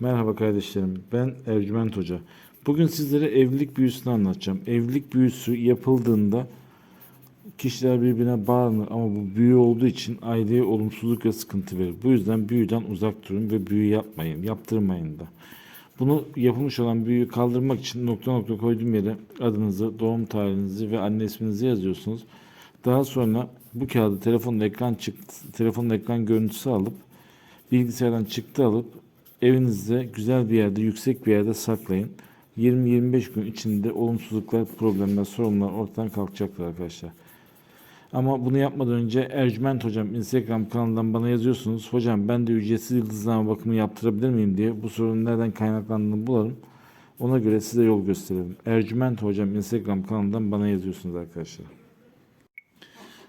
Merhaba kardeşlerim. Ben Ercüment Hoca. Bugün sizlere evlilik büyüsünü anlatacağım. Evlilik büyüsü yapıldığında kişiler birbirine bağlanır ama bu büyü olduğu için aileye olumsuzluk ve sıkıntı verir. Bu yüzden büyüden uzak durun ve büyü yapmayın, yaptırmayın da. Bunu yapılmış olan büyüyü kaldırmak için nokta nokta koyduğum yere adınızı, doğum tarihinizi ve anne isminizi yazıyorsunuz. Daha sonra bu kağıdı telefonun ekran çıktı, telefonun ekran görüntüsü alıp bilgisayardan çıktı alıp evinizde güzel bir yerde, yüksek bir yerde saklayın. 20-25 gün içinde olumsuzluklar, problemler, sorunlar ortadan kalkacaktır arkadaşlar. Ama bunu yapmadan önce Ercüment Hocam Instagram kanalından bana yazıyorsunuz. Hocam ben de ücretsiz yıldızlama bakımı yaptırabilir miyim diye bu sorunun nereden kaynaklandığını bulalım. Ona göre size yol gösterelim. Ercüment Hocam Instagram kanalından bana yazıyorsunuz arkadaşlar.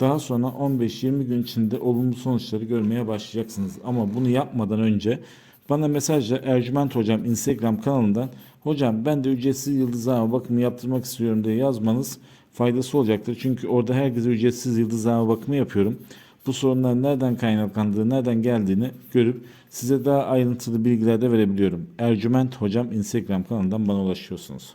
Daha sonra 15-20 gün içinde olumlu sonuçları görmeye başlayacaksınız. Ama bunu yapmadan önce bana mesajla Ercüment Hocam Instagram kanalından Hocam ben de ücretsiz yıldızlama bakımı yaptırmak istiyorum diye yazmanız faydası olacaktır. Çünkü orada herkese ücretsiz yıldızlama bakımı yapıyorum. Bu sorunların nereden kaynaklandığı, nereden geldiğini görüp size daha ayrıntılı bilgiler de verebiliyorum. Ercüment Hocam Instagram kanalından bana ulaşıyorsunuz.